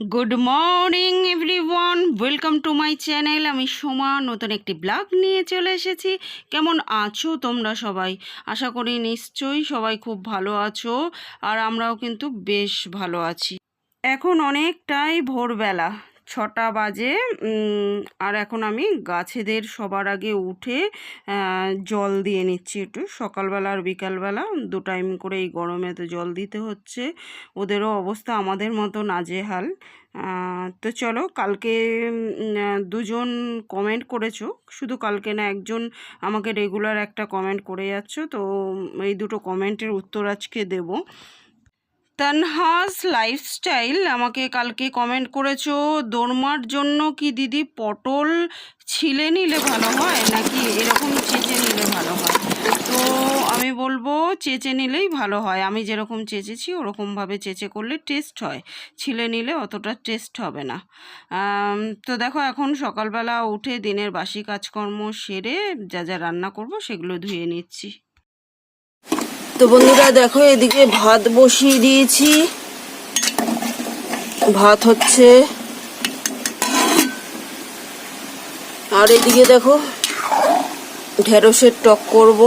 Good morning everyone welcome to my channel আমি সোমা, নতুন একটি ব্লগ নিয়ে চলে এসেছি। কেমন আছো তোমরা সবাই? আশা করি নিশ্চয়ই সবাই খুব ভালো আছো, আর আমরাও কিন্তু বেশ ভালো আছি। এখন অনেকটাই ভোরবেলা। ছটা বাজে আর এখন আমি গাছেদের সবার আগে উঠে জল দিয়ে নিচ্ছি একটু। সকালবেলা আর বিকালবেলা দু টাইম করে এই গরমে তো জল দিতে হচ্ছে। ওদেরও অবস্থা আমাদের মতো নাজেহাল। তো চলো কালকে দুজন কমেন্ট করেছ। শুধু কালকে না, একজন আমাকে রেগুলার একটা কমেন্ট করে যাচ্ছ। তো এই দুটো কমেন্টের উত্তর আজকে দেবো। তানহাস লাইফস্টাইল আমাকে কালকে কমেন্ট করেছ, দোরমার জন্য কি দিদি পটল ছিলে নিলে ভালো হয়, নাকি এরকম চেঁচে নিলে ভালো হয়? তো আমি বলব, চেঁচে নিলেই ভালো হয়। আমি যেরকম চেঁচেছি, ওরকমভাবে চেঁচে করলে টেস্ট হয়। ছিলে নিলে অতটা টেস্ট হবে না। তো দেখো, এখন সকালবেলা উঠে দিনের বাসি কাজকর্ম সেরে যা যা রান্না করব সেগুলো ধুয়ে নিচ্ছি। তো বন্ধুরা দেখো, এদিকে ভাত বসিয়ে দিয়েছি। ভাত হচ্ছে আর এদিকে দেখো, ঢেঁড়সের টক করব।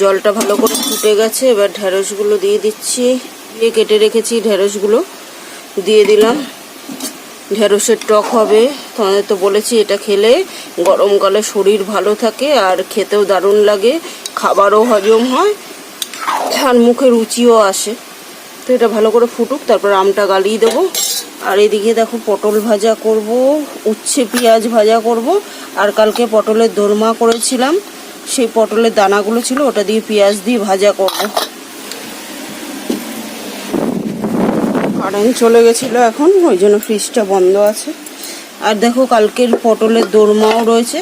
জলটা ভালো করে ফুটে গেছে, এবার ঢেঁড়সগুলো দিয়ে দিচ্ছি। দিয়ে কেটে রেখেছি ঢেঁড়সগুলো, দিয়ে দিলাম। ঢেঁড়সের টক হবে। তোমাদের তো বলেছি এটা খেলে গরমকালে শরীর ভালো থাকে আর খেতেও দারুণ লাগে, খাবারও হজম হয় আর মুখে রুচিও আসে। তো এটা ভালো করে ফুটুক, তারপর আমটা গালিয়ে দেবো। আর এদিকে দেখো পটল ভাজা করব, উচ্ছে পেঁয়াজ ভাজা করব। আর কালকে পটলের দোরমা করেছিলাম, সেই পটলের দানাগুলো ছিল ওটা দিয়ে পেঁয়াজ দিয়ে ভাজা করব। কারেন্ট চলে গেছিল এখন, ওই জন্য ফ্রিজটা বন্ধ আছে। আর দেখো কালকের পটলের দোরমাও রয়েছে,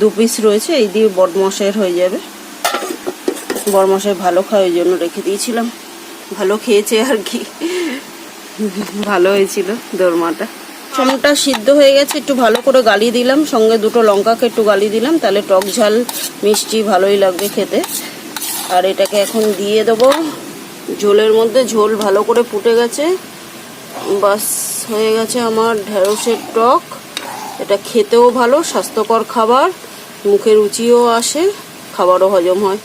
দু পিস রয়েছে, এই দিয়ে বটমশাইয়ের হয়ে যাবে। বড়মশাই ভালো খায়, ওই জন্য রেখে দিয়েছিলাম। ভালো খেয়েছে আর কি। ভালো হয়েছিল দোরমাটা। চমটা সিদ্ধ হয়ে গেছে, একটু ভালো করে গালি দিলাম, সঙ্গে দুটো লঙ্কাকে একটু গালি দিলাম, তাহলে টক ঝাল, মিষ্টি ভালোই লাগবে খেতে। আর এটাকে এখন দিয়ে দেবো। ঝোলের মধ্যে ঝোল ভালো করে ফুটে গেছে। বাস, হয়ে গেছে আমার ঢেঁড়সের টক। এটা খেতেও ভালো, স্বাস্থ্যকর খাবার। মুখে রুচিও আসে, খাবারও হজম হয়।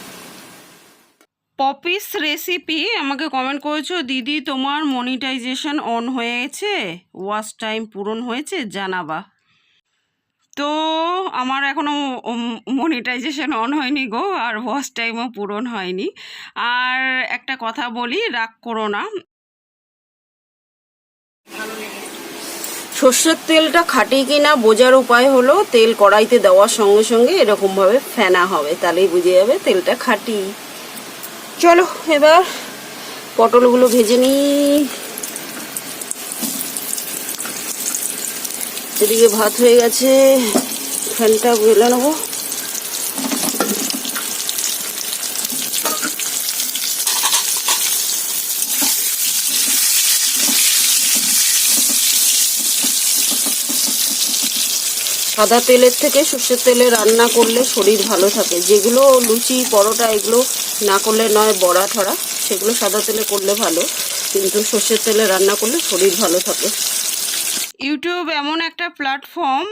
পপিস রেসিপি আমাকে কমেন্ট করেছ, দিদি, তোমার মনিটাইজেশন অন হয়ে গেছে ওয়াচ টাইম পূরণ হয়েছে? জানাবা। তো আমার এখনও মনিটাইজেশন অন হয়নি গো, আর ওয়াচ টাইমও পূরণ হয়নি। আর একটা কথা বলি, রাগ করো না। সর্ষের তেলটা খাঁটি কিনা বোঝার উপায় হলো, তেল কড়াইতে দেওয়ার সঙ্গে সঙ্গে এরকমভাবে ফেনা হবে, তাহলেই বুঝে যাবে তেলটা খাটি। চলো, এবার পটলগুলো ভেজে নিই। এদিকে ভাত হয়ে গেছে। ফ্যানটা গেলে নেব। সাদা তেলের থেকে সর্ষের তেলে রান্না করলে শরীর ভালো থাকে। যেগুলো লুচি, পরোটা, এগুলো না করলে নয়, বড়া, ঠড়া, সেগুলো সাদা তেলে করলে ভালো। কিন্তু সর্ষের তেলে রান্না করলে শরীর ভালো থাকে। ইউটিউব এমন একটা প্ল্যাটফর্ম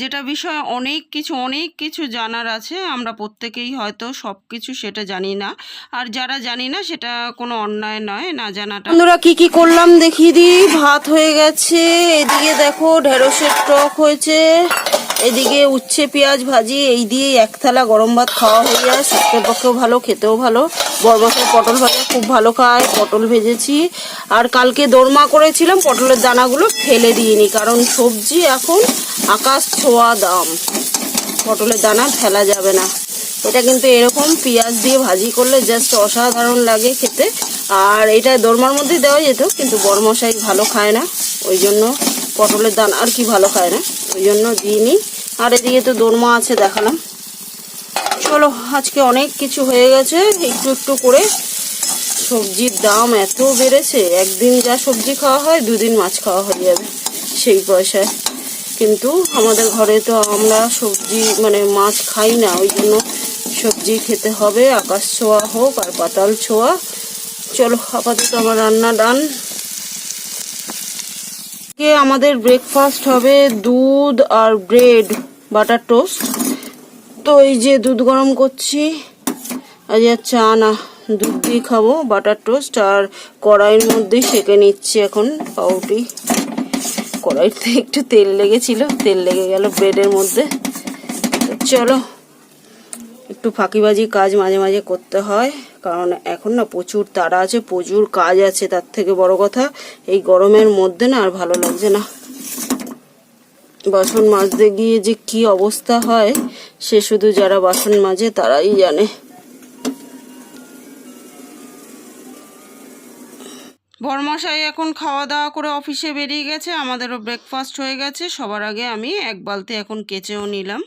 যেটা বিষয়ে অনেক কিছু অনেক কিছু জানার আছে। আমরা প্রত্যেকেই হয়তো সব কিছু সেটা জানি না। আর যারা জানি না, সেটা কোনো অন্যায় নয়, না জানাটা। বন্ধুরা, কি কি করলাম দেখিয়ে দিই। ভাত হয়ে গেছে। এদিকে দেখো, ঢেঁড়সের টক হয়েছে। এদিকে উচ্ছে, পেঁয়াজ ভাজি, এই দিয়ে এক থালা গরম ভাত খাওয়া হয়ে যায়। স্বাস্থ্যের পক্ষেও ভালো, খেতেও ভালো। বরবসের পটল ভাজা খুব ভালো খায় পটল ভেজেছি। আর কালকে দোরমা করেছিলাম, পটলের দানাগুলো ফেলে দিইনি, কারণ সবজি এখন আকাশ ছোঁয়া দাম। পটলের দানা ফেলা যাবে না। এটা কিন্তু এরকম পেঁয়াজ দিয়ে ভাজি করলে জাস্ট অসাধারণ লাগে খেতে। আর এটা দোরমার মধ্যে দেওয়া যেত, কিন্তু বড়মশাই ভালো খায় না, ওই জন্য পটলের দানা আর কি ভালো খায় না, ওই জন্য দিইনি। আর এদিকে তো দোরমা আছে, দেখালাম। চলো, আজকে অনেক কিছু হয়ে গেছে, একটু একটু করে। সবজির দাম এত বেড়েছে, একদিন যা সবজি খাওয়া হয়, দুদিন মাছ খাওয়া হয়ে যাবে সেই পয়সায়। কিন্তু আমাদের ঘরে তো আমরা সবজি মানে মাছ খাই না, ওই জন্য সবজি খেতে হবে, আকাশ ছোঁয়া হোক আর পাতাল ছোঁয়া। চলো, আপাতত আমার রান্না ডান। আজকে আমাদের ব্রেকফাস্ট হবে দুধ আর ব্রেড বাটার টোস্ট তো এই যে দুধ গরম করছি আজ চা না দুধ দিয়ে খাব বাটার টোস্ট আর কড়াইয়ের মধ্যে সেঁকে নিচ্ছি এখন পাউটি কড়াইতে একটু তেল লেগেছিল, তেল লেগে গেল ব্রেডের মধ্যে। চলো একটু ফাঁকিবাজি কাজ মাঝে মাঝে করতে হয়, কারণ এখন না প্রচুর তাড়া আছে, প্রচুর কাজ আছে, তার থেকে বড় কথা এই গরমের মধ্যে না আর ভালো লাগছে না। বাসন মাজতে গিয়ে যে কি অবস্থা হয়, সে শুধু যারা বাসন মাজে তারাই জানে। বরমশাই এখন খাওয়া দাওয়া করে অফিসে বেরিয়ে গেছে, আমাদেরও ব্রেকফাস্ট হয়ে গেছে, সবার আগে আমি এক বালতি এখন কেচেও নিলাম।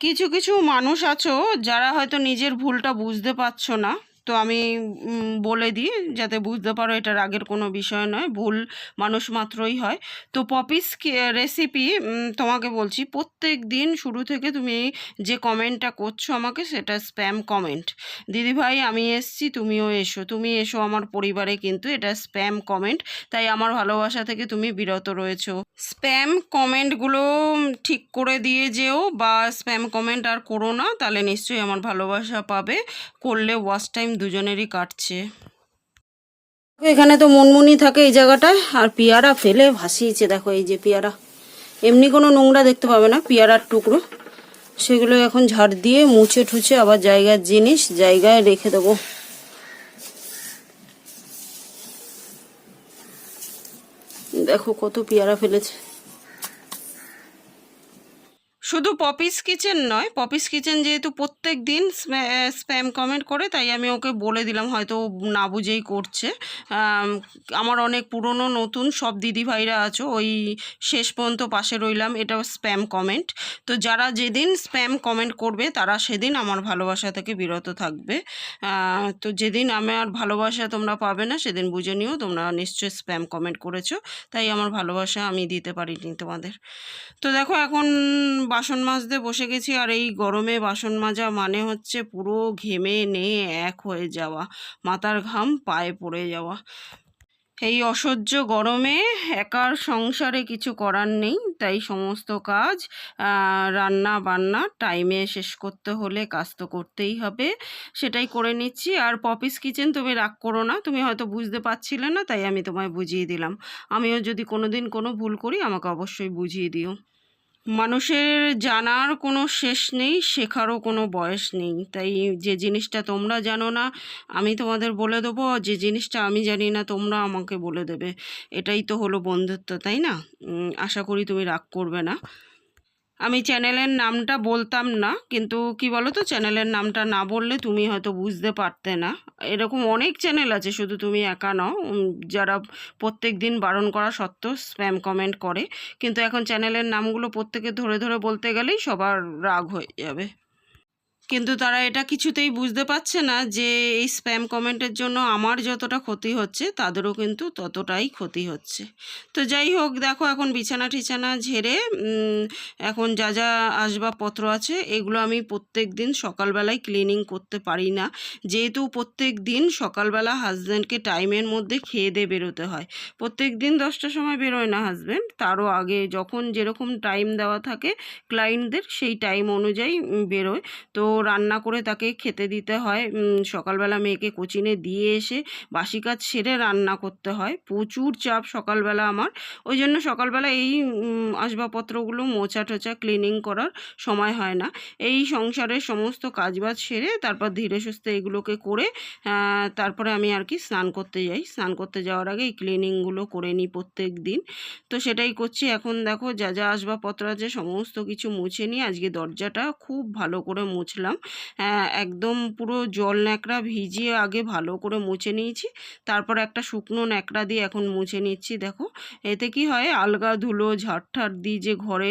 কিছু কিছু মানুষ আছো যারা হয়তো নিজের ভুলটা বুঝতে পারছ না। তো আমি বলে দিই যাতে বুঝতে পারো এটা রাগের কোনো বিষয় নয়, ভুল মানুষ মাত্রই হয়। তো পপিস রেসিপি তোমাকে বলছি, প্রত্যেক দিন শুরু থেকে তুমি যে কমেন্টটা করছ আমাকে সেটা স্প্যাম কমেন্ট দিদিভাই আমি এসছি, তুমিও এসো। তুমি এসো আমার পরিবারে কিন্তু এটা স্প্যাম কমেন্ট তাই আমার ভালোবাসা থেকে তুমি বিরত রয়েছো। স্প্যাম কমেন্টগুলো ঠিক করে দিয়ে যেও বা স্প্যাম কমেন্ট আর করো না, তাহলে নিশ্চয়ই আমার ভালোবাসা পাবে। করলে ওয়াচ টাইম দুজনেরই কাটছে। এখানে তো মনমুনি থাকে এই জায়গাটায়, আর পেয়ারা ফেলে ভাসিয়েছে, দেখো এই যে পেয়ারা। এমনি কোনো নোংরা দেখতে পাবে না, পেয়ারার টুকরো। সেগুলো এখন ঝাড় দিয়ে মুছে ঠুছে আবার জায়গার জিনিস জায়গায় রেখে দেবো। দেখো কত পেয়ারা ফেলেছে। শুধু পপিস কিচেন নয় পপিস কিচেন যেহেতু প্রত্যেক দিন স্প্যাম কমেন্ট করে, তাই আমি ওকে বলে দিলাম, হয়তো না বুঝেই করছে। আমার অনেক পুরনো, নতুন সব দিদিভাইরা আছো, ওই শেষ পর্যন্ত পাশে রইলাম, এটাও স্প্যাম কমেন্ট তো যারা যেদিন স্প্যাম কমেন্ট করবে, তারা সেদিন আমার ভালোবাসা থেকে বিরত থাকবে। তো যেদিন আমার ভালোবাসা তোমরা পাবে না, সেদিন বুঝে নিও, তোমরা নিশ্চয়ই স্প্যাম কমেন্ট করেছ, তাই আমার ভালোবাসা আমি দিতে পারিনি তোমাদের। তো দেখো এখন বাসন মাজতে বসে গেছি, আর এই গরমে বাসন মাজা মানে হচ্ছে পুরো ঘেমে নিয়ে এক হয়ে যাওয়া, মাথার ঘাম পায়ে পড়ে যাওয়া। এই অসহ্য গরমে একার সংসারে কিছু করার নেই, তাই সমস্ত কাজ রান্না বান্না টাইমে শেষ করতে হলে কাজ তো করতেই হবে, সেটাই করে নিচ্ছি। আর পপিস কিচেন তুমি রাগ করো না, তুমি হয়তো বুঝতে পারছিলে না, তাই আমি তোমায় বুঝিয়ে দিলাম। আমিও যদি কোনো দিন কোনো ভুল করি, আমাকে অবশ্যই বুঝিয়ে দিও। মানুষের জানার কোনো শেষ নেই, শেখারও কোনো বয়স নেই। তাই যে জিনিসটা তোমরা জানো না, আমি তোমাদের বলে দেবো যে জিনিসটা আমি জানি না, তোমরা আমাকে বলে দেবে। এটাই তো হলো বন্ধুত্ব, তাই না? আশা করি তুমি রাগ করবে না। আমি চ্যানেলের নামটা বলতাম না, কিন্তু কি বলো তো চ্যানেলের নামটা না বললে তুমি হয়তো বুঝতে পারতে না। এরকম অনেক চ্যানেল আছে, শুধু তুমি একা নও। যারা প্রত্যেক দিন বারণ করা সত্ত্বেও স্প্যাম কমেন্ট করে, কিন্তু এখন চ্যানেলের নামগুলো প্রত্যেকে ধরে ধরে বলতে গেলেই সবার রাগ হয়ে যাবে। কিন্তু তারা এটা কিছুতেই বুঝতে পারছে না যে এই স্প্যাম কমেন্টের জন্য আমার যতটা ক্ষতি হচ্ছে, তাদেরও কিন্তু ততটাই ক্ষতি হচ্ছে। তো যাই হোক, দেখো এখন বিছানা টিছানা ঝেড়ে এখন যা যা আসবাবপত্র আছে, এগুলো আমি প্রত্যেক দিন সকালবেলায় ক্লিনিং করতে পারি না। যেহেতু প্রত্যেক দিন সকালবেলা হাজব্যান্ডকে টাইমের মধ্যে খেয়ে দিয়ে বেরোতে হয়। প্রত্যেক দিন দশটার সময় বেরোয় না হাজব্যান্ড তারও আগে যখন যেরকম টাইম দেওয়া থাকে ক্লায়েন্টদের সেই টাইম অনুযায়ী বেরোয়। তো রান্না করে তাকে খেতে দিতে হয়। সকালবেলা মেয়েকে কোচিনে দিয়ে এসে বাসি কাজ সেরে রান্না করতে হয়। প্রচুর চাপ সকালবেলা আমার। ওই জন্য সকালবেলা এই আসবাবপত্রগুলো মোছা টোচা ক্লিনিং করার সময় হয় না। এই সংসারের সমস্ত কাজবাজ সেরে তারপর ধীরে সুস্থে এগুলোকে করে তারপরে আমি আর কি স্নান করতে যাই। স্নান করতে যাওয়ার আগে এই ক্লিনিংগুলো করে নিই প্রত্যেক দিন। তো সেটাই করছি। এখন দেখো যা যা আসবাবপত্র আছে সমস্ত কিছু মুছে নিয়ে আজকে দরজাটা খুব ভালো করে মুছলাম। আহ, একদম পুরো জল ন্যাকড়া ভিজিয়ে আগে ভালো করে মুছে নিয়েছি। তারপর একটা শুকনো ন্যাকড়া দিয়ে এখন মুছে নিচ্ছি দেখো। এতে কি হয় আলগা ধুলো ঝাড় দিই যে ঘরে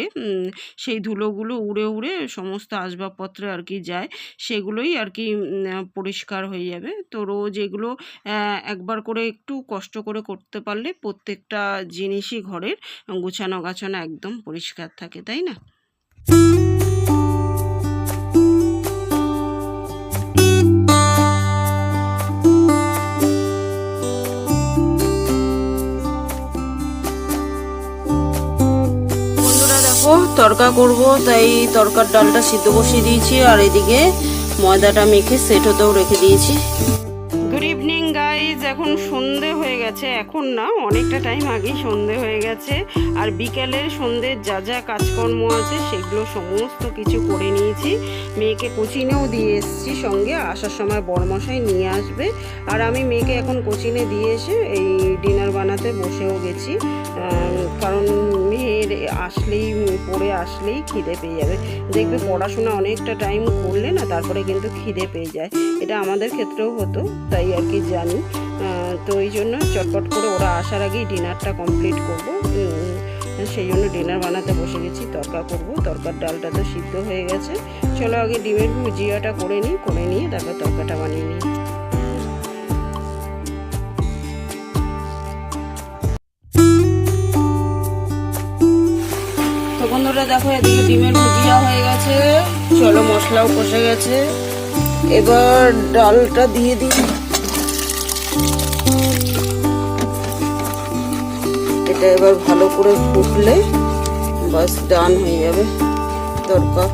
সেই ধুলোগুলো উড়ে উড়ে সমস্ত আসবাবপত্রে আর কি যায় সেগুলোই আর কি পরিষ্কার হয়ে যাবে। তো রোজ এগুলো একবার করে একটু কষ্ট করে করতে পারলে প্রত্যেকটা জিনিসই ঘরের গুছানো গাছানো একদম পরিষ্কার থাকে তাই না? তরকা করব, তাই তরকার ডালটা সিদ্ধ বসিয়ে দিয়েছি, আর এদিকে ময়দাটা মেখে সেট হতেও রেখে দিয়েছি। গুড ইভিনিং গাইজ এখন সন্ধে হয়ে গেছে। এখন না, অনেকটা টাইম আগেই সন্ধে হয়ে গেছে। আর বিকেলের সন্ধ্যের যা যা কাজকর্ম আছে, সেগুলো সমস্ত কিছু করে নিয়েছি। মেয়েকে কোচিনেও দিয়ে এসেছি সঙ্গে। আসার সময় বড়মশাই নিয়ে আসবে। আর আমি মেয়েকে এখন কোচিনে দিয়ে এসে এই ডিনার বানাতে বসেও গেছি। কারণ আসলেই, পড়ে আসলেই খিদে পেয়ে যাবে। দেখবে পড়াশোনা অনেকটা টাইম করলে না, তারপরে কিন্তু খিদে পেয়ে যায়। এটা আমাদের ক্ষেত্রেও হতো, তাই আর কি জানি। তো এই জন্য চটপট করে ওরা আসার আগেই ডিনারটা কমপ্লিট করব। সেই জন্য ডিনার বানাতে বসে গেছি, তরকা করব। তরকার ডালটা তো সিদ্ধ হয়ে গেছে। চলো আগে ডিমের ভুজিয়াটা করে নিই, করে নিয়ে তারপর তরকাটা বানিয়ে নিই। বন্ধুরা, দেখো, এদিকে ডিমের ভুজিয়া হয়ে গেছে। চলো, মশলাও কষে গেছে। এবার ডালটা দিয়ে দিই। এটা এবার ভালো করে ফুটলে বাস, ডান হয়ে যাবে তরকা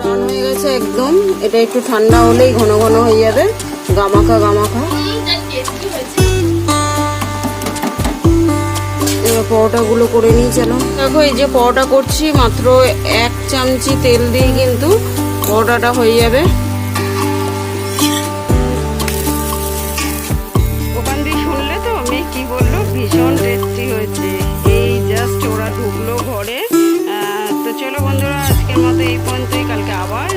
ডান হয়ে গেছে একদম। এটা একটু ঠান্ডা হলেই ঘন ঘন হয়ে যাবে। গামাখা গামাখা। পরোটাগুলো করে নিই চলো দেখো এই যে পরোটা করছি মাত্র এক চামচি তেল দিয়ে কিন্তু পরোটাটা হয়ে যাবে। ওখান দিয়ে শুনলে তো? মেয়ে কি বলল? ভীষণ টেস্টি হয়েছে। এই জাস্ট ওরা ঢুকলো ঘরে। তো চলো বন্ধুরা আজকের মতো এই পর্যন্তই। কালকে আবার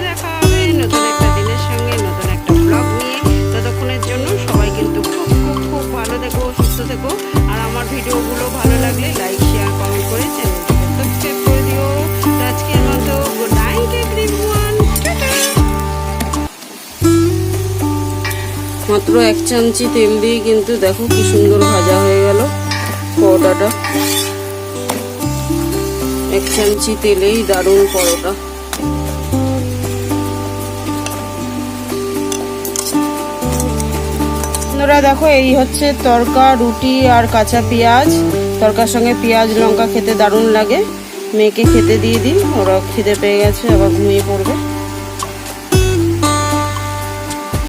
মাত্র এক চামচি তেল দিয়ে কিন্তু দেখো কি সুন্দর ভাজা হয়ে গেল পরোটাটা। এক চামচি তেলেই দারুণ পরোটা। দেখো, এই হচ্ছে তরকা, রুটি আর কাঁচা পেঁয়াজ। তরকার সঙ্গে পেঁয়াজ, লঙ্কা খেতে দারুণ লাগে। মেয়েকে খেতে দিয়ে দিই, ওরা খিদে পেয়ে গেছে, আবার ঘুমিয়ে পড়বে।